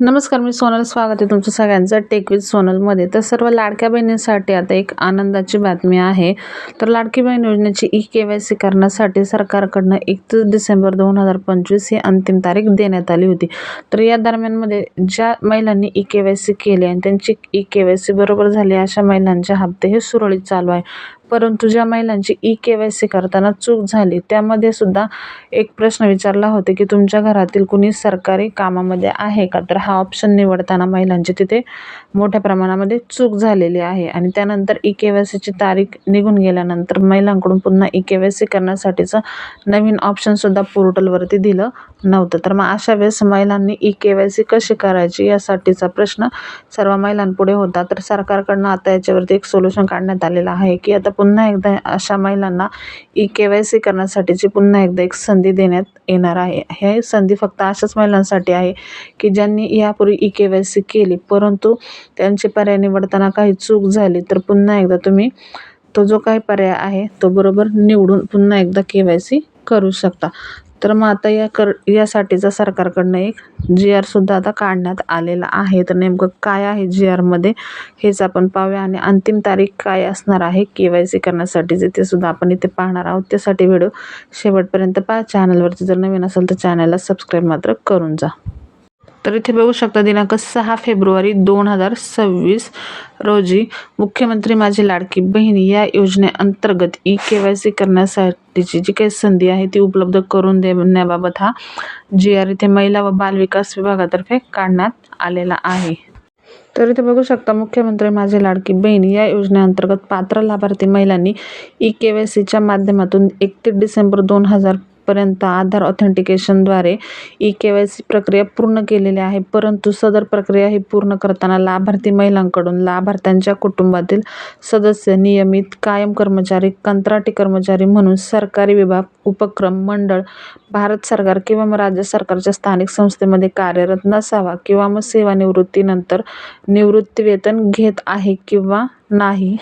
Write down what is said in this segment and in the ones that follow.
नमस्कार मी सोनल. स्वागत आहे तुमचं सगळ्यांचं. टेक विथ सोनलमध्ये. तर सर्व लाडक्या बहिणींसाठी आता एक आनंदाची बातमी आहे. तर लाडकी बहीण योजनेची ई के वाय सी करण्यासाठी सरकारकडनं एकतीस डिसेंबर दोन हजार पंचवीस ही अंतिम तारीख देण्यात आली होती. तर या दरम्यानमध्ये ज्या महिलांनी ई के वाय सी केली आणि त्यांची ई के वाय सी बरोबर झाली अशा महिलांचे हप्ते हे सुरळीत चालू आहे. परंतु ज्या महिलांची ई के वाय सी करताना चूक झाली त्यामध्ये सुद्धा एक प्रश्न विचारला होता की तुमच्या घरातील कुणी सरकारी कामामध्ये आहे का? तर हा ऑप्शन निवडताना महिलांची तिथे मोठ्या प्रमाणामध्ये चूक झालेली आहे. आणि त्यानंतर ई के वाय सीची तारीख निघून गेल्यानंतर महिलांकडून पुन्हा ई के वाय सी करण्यासाठीचं नवीन ऑप्शनसुद्धा पोर्टलवरती दिलं नव्हतं. तर मग अशा वेळेस महिलांनी ई के वाय सी कशी करायची यासाठीचा प्रश्न सर्व महिलांपुढे होता. तर सरकारकडनं आता याच्यावरती एक सोल्युशन काढण्यात आलेलं आहे की आता पुन्हा एकदा अशा महिलांना ई के वाय सी करण्यासाठीची पुन्हा एकदा एक संधी देण्यात येणार आहे. हे संधी फक्त अशाच महिलांसाठी आहे की ज्यांनी यापूर्वी ई के वाय सी केली परंतु त्यांचे पर्याय निवडताना काही चूक झाली तर पुन्हा एकदा तुम्ही तो जो काही पर्याय आहे तो बरोबर निवडून पुन्हा एकदा के वाय सी करू शकता. तर मग आता या कर यासाठीचा सरकारकडनं एक जी आरसुद्धा आता काढण्यात आलेला आहे. तर नेमकं काय आहे जी आरमध्ये हेच आपण पाहूया. आणि अंतिम तारीख काय असणार आहे के वाय सी करण्यासाठीचे ते सुद्धा आपण इथे पाहणार आहोत. त्यासाठी व्हिडिओ शेवटपर्यंत पहा. चॅनलवरती जर नवीन असेल तर चॅनलला सबस्क्राईब मात्र करून जा. तर इथे बघू शकता दिनांक सहा फेब्रुवारी दोन हजार सव्वीस रोजी मुख्यमंत्री माझी लाडकी बहीण या योजनेअंतर्गत ई के वाय सी करण्यासाठीची जी काही संधी आहे ती उपलब्ध करून देण्याबाबत हा जी आर इथे महिला व बालविकास विभागातर्फे काढण्यात आलेला आहे. तर इथे बघू शकता मुख्यमंत्री माझी लाडकी बहीण या योजनेअंतर्गत पात्र लाभार्थी महिलांनी ई के वाय सीच्या माध्यमातून एकतीस डिसेंबर दोन हजार पर्यंत आधार ऑथेंटिकेशनद्वारे ई के वाय सी प्रक्रिया पूर्ण केलेली आहे. परंतु सदर प्रक्रिया ही पूर्ण करताना लाभार्थी महिलांकडून लाभार्थ्यांच्या कुटुंबातील सदस्य नियमित कायम कर्मचारी कंत्राटी कर्मचारी म्हणून सरकारी विभाग उपक्रम मंडळ भारत सरकार किंवा मग राज्य सरकारच्या स्थानिक संस्थेमध्ये कार्यरत नसावा किंवा मग सेवानिवृत्तीनंतर निवृत्तीवेतन घेत आहे किंवा नाही.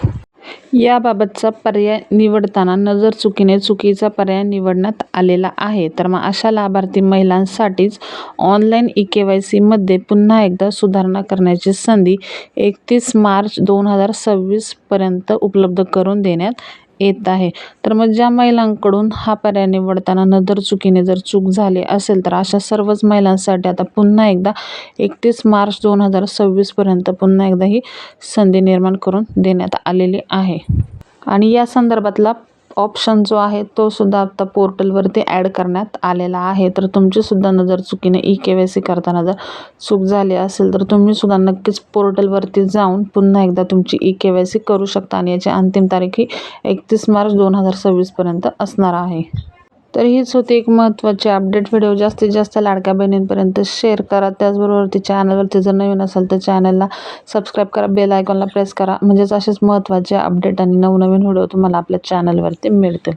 याबाबतचा पर्याय निवडताना नजर चुकीने चुकीचा पर्याय निवडण्यात आलेला आहे. तर मग अशा लाभार्थी महिलांसाठीच ऑनलाईन ई के वाय सीमध्ये पुन्हा एकदा सुधारणा करण्याची संधी एकतीस मार्च दोन हजार सव्वीसपर्यंत उपलब्ध करून देण्यात येत आहे. तर मग ज्या महिलांकडून हा पर्याय निवडताना नजर चुकीने जर चूक झाली असेल तर अशा सर्वच महिलांसाठी आता पुन्हा एकदा एकतीस मार्च दोन हजार सव्वीसपर्यंत पुन्हा एकदा ही संधी निर्माण करून देण्यात आलेली आहे. आणि या संदर्भातला ऑप्शन जो आहे तो सुद्धा आता पोर्टलवरती ॲड करण्यात आलेला आहे. तर तुमचीसुद्धा नजर चुकीने ई के वाय सी करताना जर चूक झाली असेल तर तुम्हीसुद्धा नक्कीच पोर्टलवरती जाऊन पुन्हा एकदा तुमची ई के वाय सी करू शकता. आणि याची अंतिम तारीख ही एकतीस मार्च दोन हजार सव्वीसपर्यंत असणार आहे. तर हीच होती एक महत्त्वाची अपडेट व्हिडिओ जास्तीत जास्त लाडक्या बहिणींपर्यंत शेअर करा. त्याचबरोबरती चॅनलवरती जर नवीन असेल तर चॅनलला सबस्क्राईब करा. बेल आयकॉनला प्रेस करा. म्हणजेच असेच महत्त्वाचे अपडेट आणि नवनवीन व्हिडिओ तुम्हाला आपल्या चॅनलवरती मिळतील.